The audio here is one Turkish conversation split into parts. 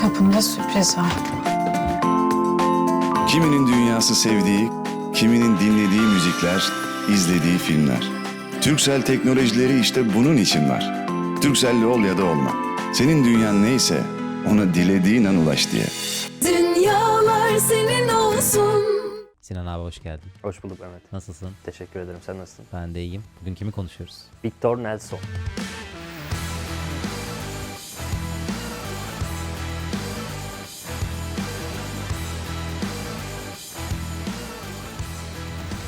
Kapında sürpriz var. Kiminin dünyası sevdiği, kiminin dinlediği müzikler, izlediği filmler. Türksel teknolojileri işte bunun için var. Türkcell'li ol ya da olma. Senin dünyan neyse ona dilediğin an ulaş diye. Dünyalar senin olsun. Sinan abi hoş geldin. Hoş bulduk Mehmet. Nasılsın? Teşekkür ederim. Sen nasılsın? Ben de iyiyim. Bugün kimi konuşuyoruz? Victor Nelson.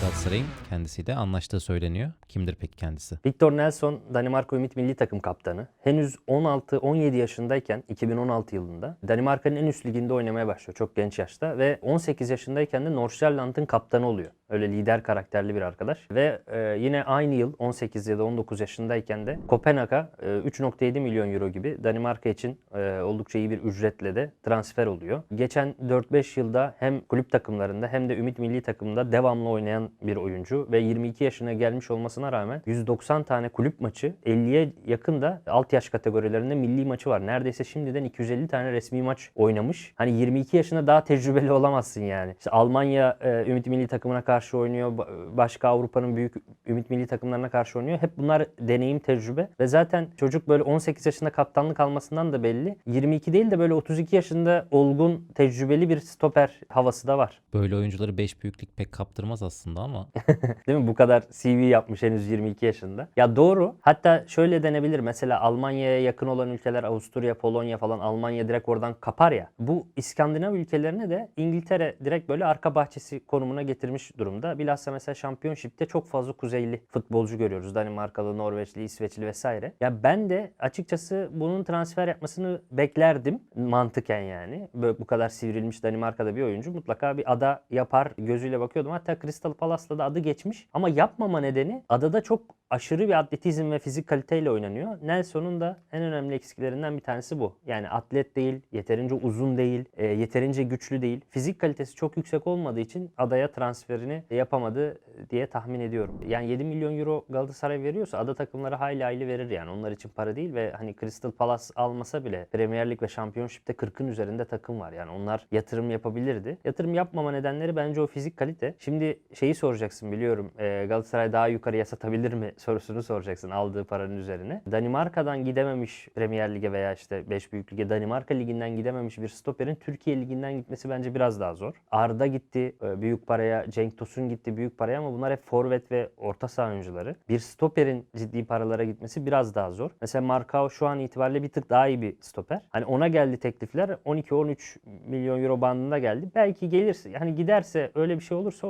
Galatasaray'ın kendisiyle anlaştığı söyleniyor. Kimdir peki kendisi? Victor Nelson Danimarka Ümit Milli Takım kaptanı. Henüz 16-17 yaşındayken 2016 yılında Danimarka'nın en üst liginde oynamaya başlıyor çok genç yaşta ve 18 yaşındayken de Nordsjælland'ın kaptanı oluyor. Öyle lider karakterli bir arkadaş ve e, yine aynı yıl 18 ya da 19 yaşındayken de Kopenhag'a e, 3.7 milyon euro gibi Danimarka için e, oldukça iyi bir ücretle de transfer oluyor. Geçen 4-5 yılda hem kulüp takımlarında hem de Ümit Milli Takımında devamlı oynayan bir oyuncu ve 22 yaşına gelmiş olmasına rağmen 190 tane kulüp maçı 50'ye yakın da alt yaş kategorilerinde milli maçı var. Neredeyse şimdiden 250 tane resmi maç oynamış. Hani 22 yaşında daha tecrübeli olamazsın yani. İşte Almanya e, Ümit Milli Takımına karşı oynuyor. ba- Başka Avrupa'nın büyük Ümit Milli Takımlarına karşı oynuyor. Hep bunlar deneyim, tecrübe ve zaten çocuk böyle 18 yaşında kaptanlık almasından da belli. 22 değil de böyle 32 yaşında olgun, tecrübeli bir stoper havası da var. Böyle oyuncuları 5 büyüklük pek kaptırmaz aslında ama Değil mi? Bu kadar CV yapmış henüz 22 yaşında. Ya doğru. Hatta şöyle denebilir. Mesela Almanya'ya yakın olan ülkeler Avusturya, Polonya falan Almanya direkt oradan kapar ya. Bu İskandinav ülkelerine de İngiltere direkt böyle arka bahçesi konumuna getirmiş durumda. Bilhassa mesela Championship'te çok fazla kuzeyli futbolcu görüyoruz. Danimarkalı, Norveçli, İsveçli vesaire. Ya ben de açıkçası bunun transfer yapmasını beklerdim mantıken yani. Böyle bu kadar sivrilmiş Danimarka'da bir oyuncu mutlaka bir ada yapar gözüyle bakıyordum. Hatta Crystal Palace'la da adı geçmiş. Ama yapmama nedeni adada çok aşırı bir atletizm ve fizik kaliteyle oynanıyor. Nelson'un da en önemli eksikliklerinden bir tanesi bu. Yani atlet değil, yeterince uzun değil, e, yeterince güçlü değil. Fizik kalitesi çok yüksek olmadığı için adaya transferini yapamadı diye tahmin ediyorum. Yani 7 milyon euro Galatasaray veriyorsa ada takımları hayli hayli verir yani. Onlar için para değil ve hani Crystal Palace almasa bile Premier Lig ve Championship'te 40'ın üzerinde takım var. Yani onlar yatırım yapabilirdi. Yatırım yapmama nedenleri bence o fizik kalite. Şimdi şeyi soracaksın biliyorum. e, Galatasaray daha yukarıya satabilir mi sorusunu soracaksın aldığı paranın üzerine. Danimarka'dan gidememiş Premier Lig'e veya işte 5 büyük lige Danimarka liginden gidememiş bir stoperin Türkiye liginden gitmesi bence biraz daha zor. Arda gitti e, büyük paraya, Cenk Tosun gitti büyük paraya ama bunlar hep forvet ve orta saha oyuncuları. Bir stoperin ciddi paralara gitmesi biraz daha zor. Mesela Markao şu an itibariyle bir tık daha iyi bir stoper. Hani ona geldi teklifler 12-13 milyon euro bandında geldi. Belki gelirse hani giderse öyle bir şey olursa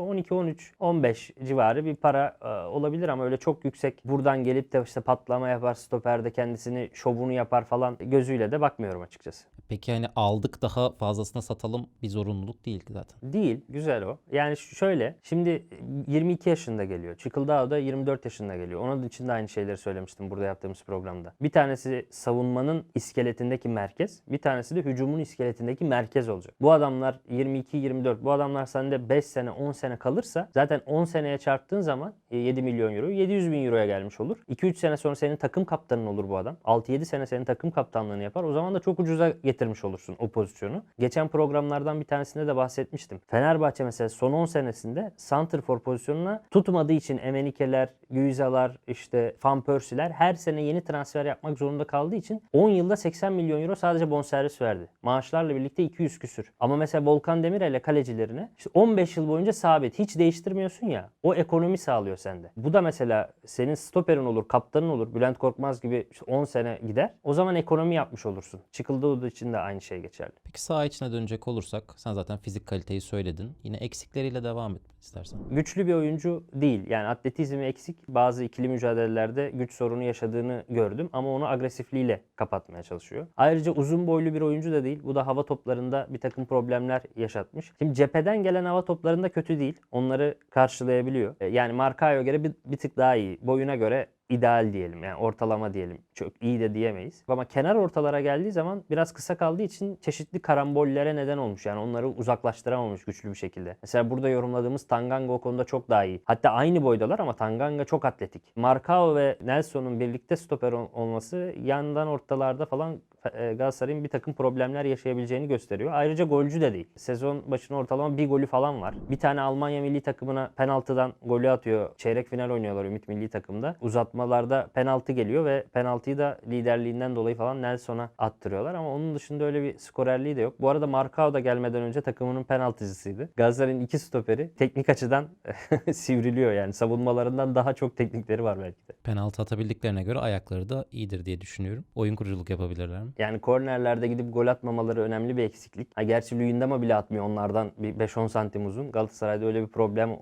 12-13-15 civarı bir para e, olabilir ama öyle çok yüksek buradan gelip de işte patlama yapar stoperde kendisini şovunu yapar falan gözüyle de bakmıyorum açıkçası. peki hani aldık daha fazlasına satalım bir zorunluluk değil zaten. Değil. Güzel o. Yani şöyle. Şimdi 22 yaşında geliyor. Çıkıldağ da 24 yaşında geliyor. Onun için de aynı şeyleri söylemiştim burada yaptığımız programda. Bir tanesi savunmanın iskeletindeki merkez. Bir tanesi de hücumun iskeletindeki merkez olacak. Bu adamlar 22-24. Bu adamlar sende 5 sene 10 sene kalırsa zaten 10 seneye çarptığın zaman e, 7 milyon euro 700 bin euroya gelmiş olur. 2-3 sene sonra senin takım kaptanın olur bu adam. 6-7 sene senin takım kaptanlığını yapar. O zaman da çok ucuza getirmiş olursun o pozisyonu. Geçen programlardan bir tanesinde de bahsetmiştim. Fenerbahçe mesela son 10 senesinde Santrfor pozisyonuna tutmadığı için Emenikeler, Güizalar, işte Van Persie'ler her sene yeni transfer yapmak zorunda kaldığı için 10 yılda 80 milyon euro sadece bonservis verdi. Maaşlarla birlikte 200 küsür. Ama mesela Volkan Demirel'e kalecilerine işte 15 yıl boyunca sabit. Hiç değiştirmiyorsun ya. O ekonomi sağlıyor sende. Bu da mesela senin stoperin olur, kaptanın olur. Bülent Korkmaz gibi işte 10 sene gider. O zaman ekonomi yapmış olursun. Çıkıldığı için de aynı şey geçerli. Peki saha içine dönecek olursak sen zaten fizik kaliteyi söyledin. Yine eksikleriyle devam et istersen. güçlü bir oyuncu değil. Yani atletizmi eksik. Bazı ikili mücadelelerde güç sorunu yaşadığını gördüm ama onu agresifliğiyle kapatmaya çalışıyor. Ayrıca uzun boylu bir oyuncu da değil. Bu da hava toplarında bir takım problemler yaşatmış. Şimdi cepheden gelen hava toplarında kötü değil. Onları karşılayabiliyor. E, Yani Markao'ya göre bir, bir tık daha iyi. Boyuna göre ideal diyelim yani ortalama diyelim. Çok iyi de diyemeyiz. Ama kenar ortalara geldiği zaman biraz kısa kaldığı için çeşitli karambollere neden olmuş. Yani onları uzaklaştıramamış güçlü bir şekilde. Mesela burada yorumladığımız Tanganga o konuda çok daha iyi. Hatta aynı boydalar ama Tanganga çok atletik. Markao ve Nelson'un birlikte stoper ol- olması yandan ortalarda falan Galatasaray'ın bir takım problemler yaşayabileceğini gösteriyor. Ayrıca golcü de değil. Sezon başına ortalama bir golü falan var. Bir tane Almanya milli takımına penaltıdan golü atıyor. Çeyrek final oynuyorlar Ümit milli takımda. Uzatmalarda penaltı geliyor ve penaltıyı da liderliğinden dolayı falan Nelson'a attırıyorlar ama onun dışında öyle bir skorerliği de yok. Bu arada Marcao da gelmeden önce takımının penaltıcısıydı. Galatasaray'ın iki stoperi teknik açıdan sivriliyor yani. Savunmalarından daha çok teknikleri var belki de. Penaltı atabildiklerine göre ayakları da iyidir diye düşünüyorum. Oyun kuruculuk yapabilirler mi? Yani kornerlerde gidip gol atmamaları önemli bir eksiklik. Ha, gerçi Luyendama bile atmıyor onlardan bir 5-10 santim uzun. Galatasaray'da öyle bir problem e,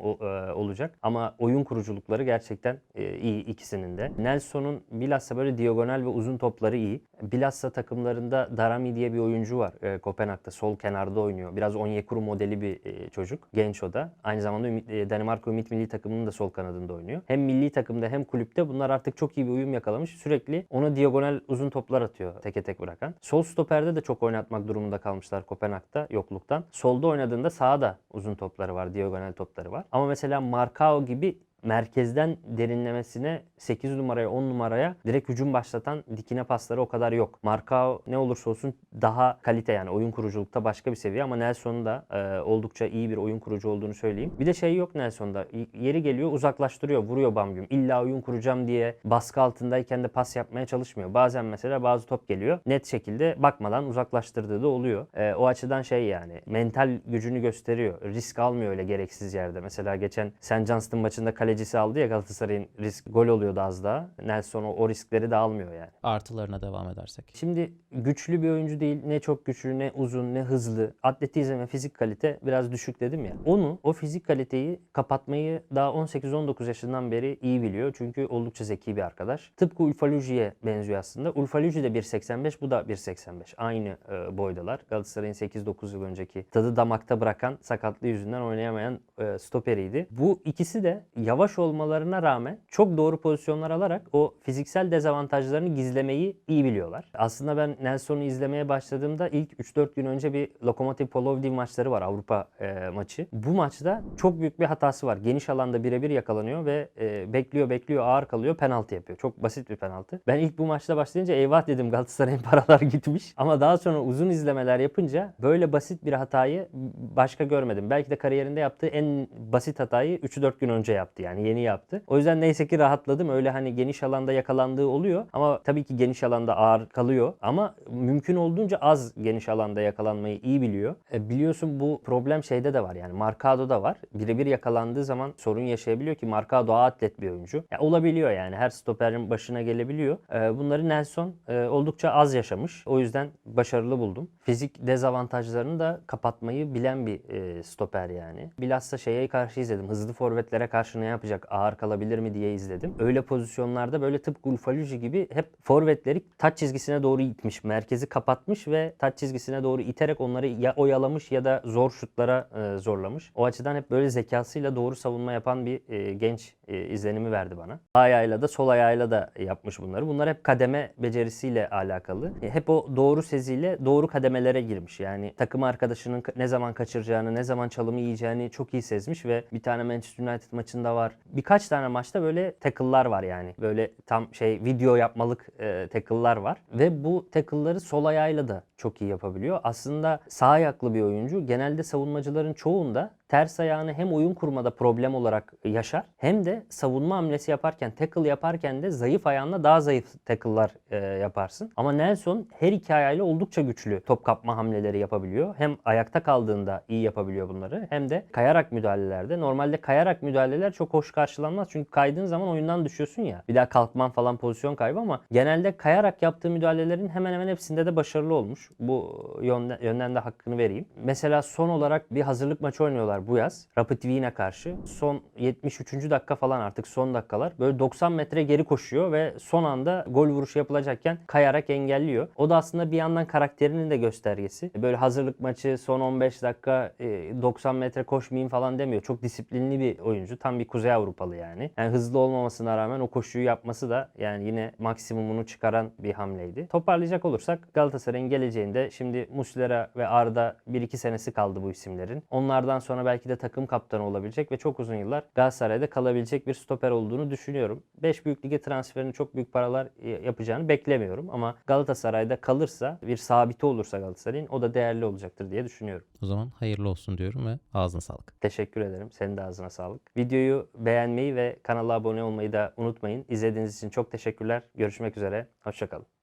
olacak. Ama oyun kuruculukları gerçekten e, iyi ikisinin de. Nelson'un bilhassa böyle diagonal ve uzun topları iyi. Bilhassa takımlarında Darami diye bir oyuncu var e, Kopenhag'da. Sol kenarda oynuyor. Biraz Onyekuru modeli bir e, çocuk. Genç o da. Aynı zamanda Ümit, e, Danimarka Ümit Milli Takımının da sol kanadında oynuyor. Hem milli takımda hem kulüpte bunlar artık çok iyi bir uyum yakalamış. Sürekli ona diagonal uzun toplar atıyor teke tek bırakan. Sol stoperde de çok oynatmak durumunda kalmışlar Kopenhag'da yokluktan. Solda oynadığında sağda uzun topları var, diagonal topları var. Ama mesela Marcao gibi merkezden derinlemesine 8 numaraya 10 numaraya direkt hücum başlatan dikine pasları o kadar yok. Marcao ne olursa olsun daha kalite yani oyun kuruculukta başka bir seviye ama Nelson'un da e, oldukça iyi bir oyun kurucu olduğunu söyleyeyim. Bir de şey yok Nelson'da. Yeri geliyor uzaklaştırıyor, vuruyor bam güm. İlla oyun kuracağım diye baskı altındayken de pas yapmaya çalışmıyor. Bazen mesela bazı top geliyor. Net şekilde bakmadan uzaklaştırdığı da oluyor. E, o açıdan şey yani mental gücünü gösteriyor. Risk almıyor öyle gereksiz yerde. Mesela geçen St. Johnston maçında kalecisi aldı ya Galatasaray'ın risk gol oluyordu az daha. Nelson o, o riskleri de almıyor yani. Artılarına devam edersek. Şimdi güçlü bir oyuncu değil. Ne çok güçlü, ne uzun, ne hızlı. Atletizm ve fizik kalite biraz düşük dedim ya. Onu, o fizik kaliteyi kapatmayı daha 18-19 yaşından beri iyi biliyor. Çünkü oldukça zeki bir arkadaş. Tıpkı Ulfaluji'ye benziyor aslında. Ulfaluji de 1.85, bu da 1.85. Aynı e, boydalar. Galatasaray'ın 8-9 yıl önceki tadı damakta bırakan, sakatlığı yüzünden oynayamayan e, stoperiydi. Bu ikisi de yavaş olmalarına rağmen çok doğru pozisyonlar alarak o fiziksel dezavantajlarını gizlemeyi iyi biliyorlar. Aslında ben Nelson'u izlemeye başladığımda ilk 3-4 gün önce bir Lokomotiv Plovdiv maçları var Avrupa e, maçı. Bu maçta çok büyük bir hatası var. Geniş alanda birebir yakalanıyor ve e, bekliyor bekliyor ağır kalıyor penaltı yapıyor. Çok basit bir penaltı. Ben ilk bu maçta başlayınca eyvah dedim Galatasaray'ın paralar gitmiş. Ama daha sonra uzun izlemeler yapınca böyle basit bir hatayı başka görmedim. Belki de kariyerinde yaptığı en basit hatayı 3-4 gün önce yaptı yani yeni yaptı. O yüzden neyse ki rahatladım. Öyle hani geniş alanda yakalandığı oluyor ama tabii ki geniş alanda ağır kalıyor ama mümkün olduğunca az geniş alanda yakalanmayı iyi biliyor. E, biliyorsun bu problem şeyde de var yani Marcado'da var. Birebir yakalandığı zaman sorun yaşayabiliyor ki Marcado atlet bir oyuncu. Ya, olabiliyor yani her stoperin başına gelebiliyor. E, bunları Nelson e, oldukça az yaşamış. O yüzden başarılı buldum. Fizik dezavantajlarını da kapatmayı bilen bir e, stoper yani. Bilhassa şeye karşı izledim. Hızlı forvetlere karşı ne yapacak? Ağır kalabilir mi diye izledim. Öyle pozisyonlarda böyle tıpkı Ulfaluji gibi hep forvetleri taç çizgisine doğru itmiş. Merkezi kapatmış ve taç çizgisine doğru iterek onları ya oyalamış ya da zor şutlara e, zorlamış. O açıdan hep böyle zekasıyla doğru savunma yapan bir e, genç e, izlenimi verdi bana. Ayağıyla da sol ayağıyla da yapmış bunları. Bunlar hep kademe becerisiyle alakalı. E, hep o doğru seziyle doğru kademelere girmiş. Yani takım arkadaşının ka- ne zaman kaçıracağını, ne zaman çalımı yiyeceğini çok iyi sezmiş ve bir tane Manchester United maçında var. Birkaç tane maçta böyle tackle'lar var yani. Böyle tam şey video yapmalık e, tackle'lar var ve bu tackle'ları sol ayağıyla da çok iyi yapabiliyor. Aslında sağ ayaklı bir oyuncu. Genelde savunmacıların çoğunda ters ayağını hem oyun kurmada problem olarak yaşar hem de savunma hamlesi yaparken, tackle yaparken de zayıf ayağınla daha zayıf tackle'lar e, yaparsın. Ama Nelson her iki ayağıyla oldukça güçlü top kapma hamleleri yapabiliyor. Hem ayakta kaldığında iyi yapabiliyor bunları hem de kayarak müdahalelerde. Normalde kayarak müdahaleler çok hoş karşılanmaz çünkü kaydığın zaman oyundan düşüyorsun ya. Bir daha kalkman falan pozisyon kaybı ama genelde kayarak yaptığı müdahalelerin hemen hemen hepsinde de başarılı olmuş. Bu yönden, yönden de hakkını vereyim. Mesela son olarak bir hazırlık maçı oynuyorlar bu yaz. Rapid karşı. Son 73. dakika falan artık son dakikalar. Böyle 90 metre geri koşuyor ve son anda gol vuruşu yapılacakken kayarak engelliyor. O da aslında bir yandan karakterinin de göstergesi. Böyle hazırlık maçı son 15 dakika e, 90 metre koşmayayım falan demiyor. Çok disiplinli bir oyuncu. Tam bir Kuzey Avrupalı yani. Yani hızlı olmamasına rağmen o koşuyu yapması da yani yine maksimumunu çıkaran bir hamleydi. Toparlayacak olursak Galatasaray'ın geleceğinde şimdi Muslera ve Arda 1-2 senesi kaldı bu isimlerin. Onlardan sonra sonra belki de takım kaptanı olabilecek ve çok uzun yıllar Galatasaray'da kalabilecek bir stoper olduğunu düşünüyorum. 5 büyük lige transferini çok büyük paralar e, yapacağını beklemiyorum ama Galatasaray'da kalırsa bir sabiti olursa Galatasaray'ın o da değerli olacaktır diye düşünüyorum. O zaman hayırlı olsun diyorum ve ağzına sağlık. Teşekkür ederim. Senin de ağzına sağlık. Videoyu beğenmeyi ve kanala abone olmayı da unutmayın. İzlediğiniz için çok teşekkürler. Görüşmek üzere. Hoşçakalın.